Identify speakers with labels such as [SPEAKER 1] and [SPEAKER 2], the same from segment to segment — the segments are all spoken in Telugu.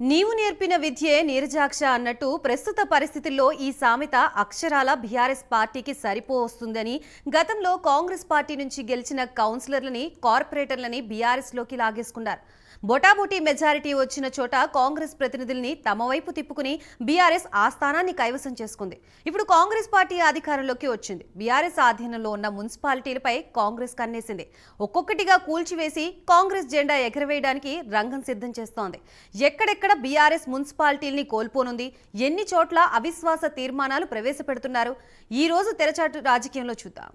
[SPEAKER 1] నీవు నేర్పిన విద్యే నీరజాక్ష అన్నట్టు ప్రస్తుత పరిస్థితుల్లో ఈ సామెత అక్షరాల బీఆర్ఎస్ పార్టీకి సరిపోస్తుందని గతంలో కాంగ్రెస్ పార్టీ నుంచి గెలిచిన కౌన్సిలర్లని కార్పొరేటర్లని బీఆర్ఎస్లోకి లాగేసుకున్నారు. బొటాబొటీ మెజారిటీ వచ్చిన చోట కాంగ్రెస్ ప్రతినిధుల్ని తమ వైపు తిప్పుకుని బీఆర్ఎస్ ఆ స్థానాన్ని కైవసం చేసుకుంది. ఇప్పుడు కాంగ్రెస్ పార్టీ అధికారంలోకి వచ్చింది. బీఆర్ఎస్ ఆధీనంలో ఉన్న మున్సిపాలిటీలపై కాంగ్రెస్ కన్నేసింది. ఒక్కొక్కటిగా కూల్చివేసి కాంగ్రెస్ జెండా ఎగరవేయడానికి రంగం సిద్ధం చేస్తోంది. ఎక్కడెక్కడ బీఆర్ఎస్ మున్సిపాలిటీల్ని కోల్పోనుంది ఎన్ని చోట్ల అవిశ్వాస తీర్మానాలు ప్రవేశపెడుతున్నారు ఈ రోజు తెరచాటు రాజకీయంలో చూద్దాం.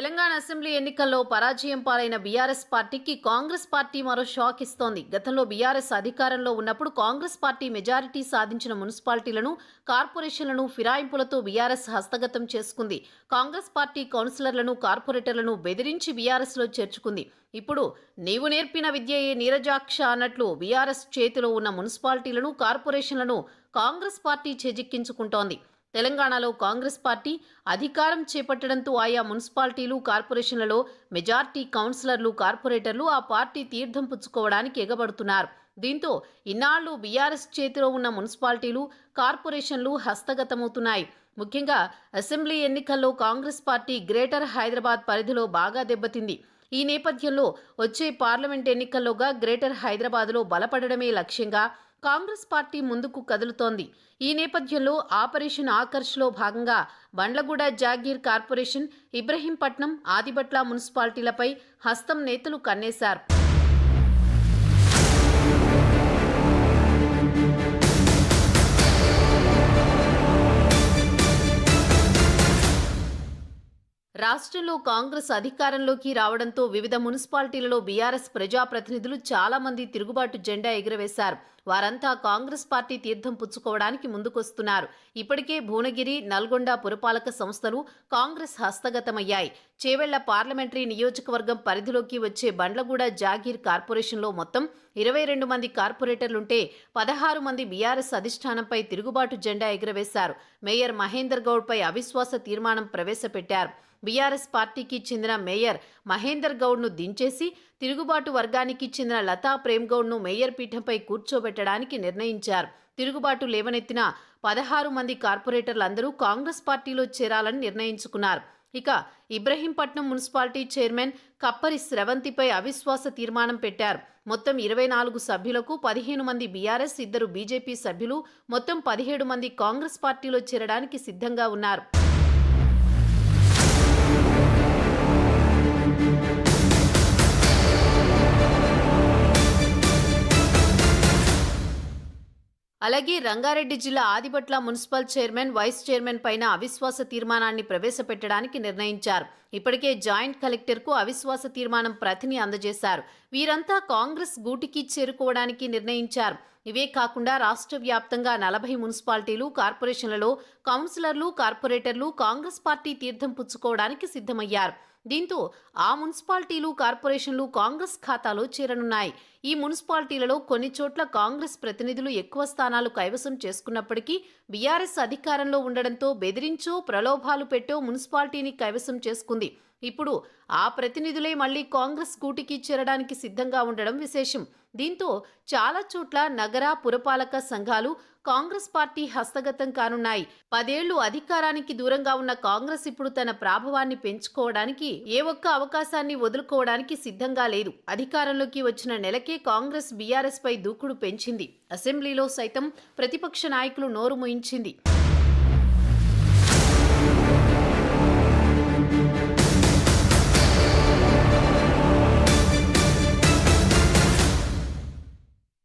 [SPEAKER 2] తెలంగాణ అసెంబ్లీ ఎన్నికల్లో పరాజయం పాలైన బీఆర్ఎస్ పార్టీకి కాంగ్రెస్ పార్టీ మరో షాక్ ఇస్తోంది. గతంలో బీఆర్ఎస్ అధికారంలో ఉన్నప్పుడు కాంగ్రెస్ పార్టీ మెజారిటీ సాధించిన మున్సిపాలిటీలను కార్పొరేషన్లను ఫిరాయింపులతో బీఆర్ఎస్ హస్తగతం చేసుకుంది. కాంగ్రెస్ పార్టీ కౌన్సిలర్లను కార్పొరేటర్లను బెదిరించి బీఆర్ఎస్లో చేర్చుకుంది. ఇప్పుడు నీవు నేర్పిన విద్యయే నీరజాక్ష అన్నట్లు బీఆర్ఎస్ చేతిలో ఉన్న మున్సిపాలిటీలను కార్పొరేషన్లను కాంగ్రెస్ పార్టీ చేజిక్కించుకుంటోంది. తెలంగాణలో కాంగ్రెస్ పార్టీ అధికారం చేపట్టడంతో ఆయా మున్సిపాలిటీలు కార్పొరేషన్లలో మెజార్టీ కౌన్సిలర్లు కార్పొరేటర్లు ఆ పార్టీ తీర్థం పుచ్చుకోవడానికి ఎగబడుతున్నారు. దీంతో ఇన్నాళ్ళు బీఆర్ఎస్ చేతిలో ఉన్న మున్సిపాలిటీలు కార్పొరేషన్లు హస్తగతమవుతున్నాయి. ముఖ్యంగా అసెంబ్లీ ఎన్నికల్లో కాంగ్రెస్ పార్టీ గ్రేటర్ హైదరాబాద్ పరిధిలో బాగా దెబ్బతింది. ఈ నేపథ్యంలో వచ్చే పార్లమెంట్ ఎన్నికల్లోగా గ్రేటర్ హైదరాబాద్లో బలపడడమే లక్ష్యంగా కాంగ్రెస్ పార్టీ ముందుకు కదులుతోంది. ఈ నేపథ్యంలో ఆపరేషన్ ఆకర్ష్లో భాగంగా బండ్లగూడ జాగీర్ కార్పొరేషన్ ఇబ్రహీంపట్నం ఆదిబట్ల మున్సిపాలిటీలపై హస్తం నేతలు కన్నేశారు. రాష్ట్రంలో కాంగ్రెస్ అధికారంలోకి రావడంతో వివిధ మున్సిపాలిటీలలో బీఆర్ఎస్ ప్రజాప్రతినిధులు చాలా మంది తిరుగుబాటు జెండా ఎగురవేశారు. వారంతా కాంగ్రెస్ పార్టీ తీర్థం పుచ్చుకోవడానికి ముందుకొస్తున్నారు. ఇప్పటికే భువనగిరి నల్గొండ పురపాలక సంస్థలు కాంగ్రెస్ హస్తగతమయ్యాయి. చేవెళ్ళ పార్లమెంటరీ నియోజకవర్గం పరిధిలోకి వచ్చే బండ్లగూడ జాగీర్ కార్పొరేషన్లో మొత్తం ఇరవై రెండు మంది కార్పొరేటర్లుంటే పదహారు మంది బీఆర్ఎస్ అధిష్టానంపై తిరుగుబాటు జెండా ఎగురవేశారు. మేయర్ మహేందర్ గౌడ్పై అవిశ్వాస తీర్మానం ప్రవేశపెట్టారు. బీఆర్ఎస్ పార్టీకి చెందిన మేయర్ మహేందర్ గౌడ్ను దించేసి తిరుగుబాటు వర్గానికి చెందిన లతా ప్రేమ్ గౌడ్ను మేయర్ పీఠంపై కూర్చోబెట్టడానికి నిర్ణయించారు. తిరుగుబాటు లేవనెత్తిన పదహారు మంది కార్పొరేటర్లందరూ కాంగ్రెస్ పార్టీలో చేరాలని నిర్ణయించుకున్నారు. ఇక ఇబ్రహీంపట్నం మున్సిపాలిటీ చైర్మన్ కప్పరి స్రవంతిపై అవిశ్వాస తీర్మానం పెట్టారు. మొత్తం ఇరవై నాలుగు సభ్యులకు పదిహేను మంది బీఆర్ఎస్ ఇద్దరు బీజేపీ సభ్యులు మొత్తం పదిహేడు మంది కాంగ్రెస్ పార్టీలో చేరడానికి సిద్ధంగా ఉన్నారు. అలాగే రంగారెడ్డి జిల్లా Adibatla municipal chairman vice chairman పైన అవిశ్వాస తీర్మానాన్ని ప్రవేశపెట్టడానికి నిర్ణయించారు. ఇప్పటికే జాయింట్ కలెక్టర్కు అవిశ్వాస తీర్మానం ప్రతిని అందజేశారు. వీరంతా కాంగ్రెస్ గూటికి చేరుకోవడానికి నిర్ణయించారు. ఇవే కాకుండా రాష్ట్ర వ్యాప్తంగా నలభై మున్సిపాలిటీలు కార్పొరేషన్లలో కౌన్సిలర్లు కార్పొరేటర్లు కాంగ్రెస్ పార్టీ తీర్థం పుచ్చుకోవడానికి సిద్ధమయ్యారు. దీంతో ఆ మున్సిపాలిటీలు కార్పొరేషన్లు కాంగ్రెస్ ఖాతాలో చేరనున్నాయి. ఈ మున్సిపాలిటీలలో కొన్ని చోట్ల కాంగ్రెస్ ప్రతినిధులు ఎక్కువ స్థానాలు కైవసం చేసుకున్నప్పటికీ బీఆర్ఎస్ అధికారంలో ఉండడంతో బెదిరించో ప్రలోభాలు పెట్టో మున్సిపాలిటీని కైవసం చేసుకుంది. ఇప్పుడు ఆ ప్రతినిధులే మళ్ళీ కాంగ్రెస్ కూటికి చేరడానికి సిద్ధంగా ఉండడం విశేషం. దీంతో చాలా చోట్ల నగర పురపాలక సంఘాలు కాంగ్రెస్ పార్టీ హస్తగతం కానున్నాయి. పదేళ్ళు అధికారానికి దూరంగా ఉన్న కాంగ్రెస్ ఇప్పుడు తన ప్రాభవాన్ని పెంచుకోవడానికి ఏ ఒక్క అవకాశాన్ని వదులుకోవడానికి సిద్ధంగా లేదు. అధికారంలోకి వచ్చిన నెలకే కాంగ్రెస్ బీఆర్ఎస్ పై దూకుడు పెంచింది. అసెంబ్లీలో సైతం ప్రతిపక్ష నాయకులు నోరు ముయించింది.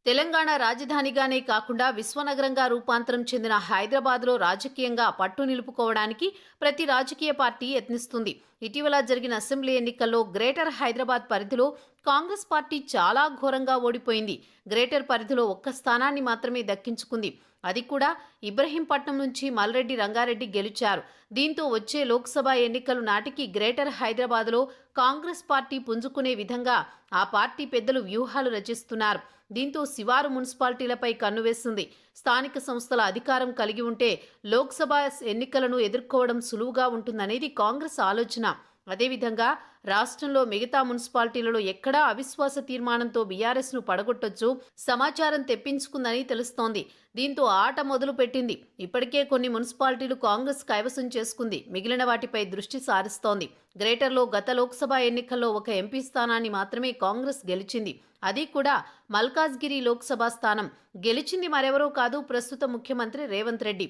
[SPEAKER 2] తెలంగాణ రాజధానిగానే కాకుండా విశ్వనగరంగా రూపాంతరం చెందిన హైదరాబాద్లో రాజకీయంగా పట్టు నిలుపుకోవడానికి ప్రతి రాజకీయ పార్టీ యత్నిస్తుంది. ఇటీవల జరిగిన అసెంబ్లీ ఎన్నికల్లో గ్రేటర్ హైదరాబాద్ పరిధిలో కాంగ్రెస్ పార్టీ చాలా ఘోరంగా ఓడిపోయింది. గ్రేటర్ పరిధిలో ఒక్క స్థానాన్ని మాత్రమే దక్కించుకుంది. అది కూడా ఇబ్రహీంపట్నం నుంచి మల్రెడ్డి రంగారెడ్డి గెలిచారు. దీంతో వచ్చే లోక్సభ ఎన్నికలు నాటికి గ్రేటర్ హైదరాబాద్లో కాంగ్రెస్ పార్టీ పుంజుకునే విధంగా ఆ పార్టీ పెద్దలు వ్యూహాలు రచిస్తున్నారు. దీంతో శివారు మున్సిపాలిటీలపై కన్నువేస్తుంది స్థానిక సంస్థల అధికారం కలిగి ఉంటే లోక్సభ ఎన్నికలను ఎదుర్కోవడం సులువుగా ఉంటుందనేది కాంగ్రెస్ ఆలోచన. అదేవిధంగా రాష్ట్రంలో మిగతా మున్సిపాలిటీలలో ఎక్కడా అవిశ్వాస తీర్మానంతో బీఆర్ఎస్ను పడగొట్టొచ్చు సమాచారం తెప్పించుకుందని తెలుస్తోంది. దీంతో ఆట మొదలు పెట్టింది ఇప్పటికే కొన్ని మున్సిపాలిటీలు కాంగ్రెస్ కైవసం చేసుకుంది. మిగిలిన వాటిపై దృష్టి సారిస్తోంది. గ్రేటర్లో గత లోక్సభ ఎన్నికల్లో ఒక ఎంపీ స్థానాన్ని మాత్రమే కాంగ్రెస్ గెలిచింది. అది కూడా మల్కాజ్గిరి లోక్సభ స్థానం. గెలిచింది మరెవరో కాదు ప్రస్తుత ముఖ్యమంత్రి రేవంత్ రెడ్డి.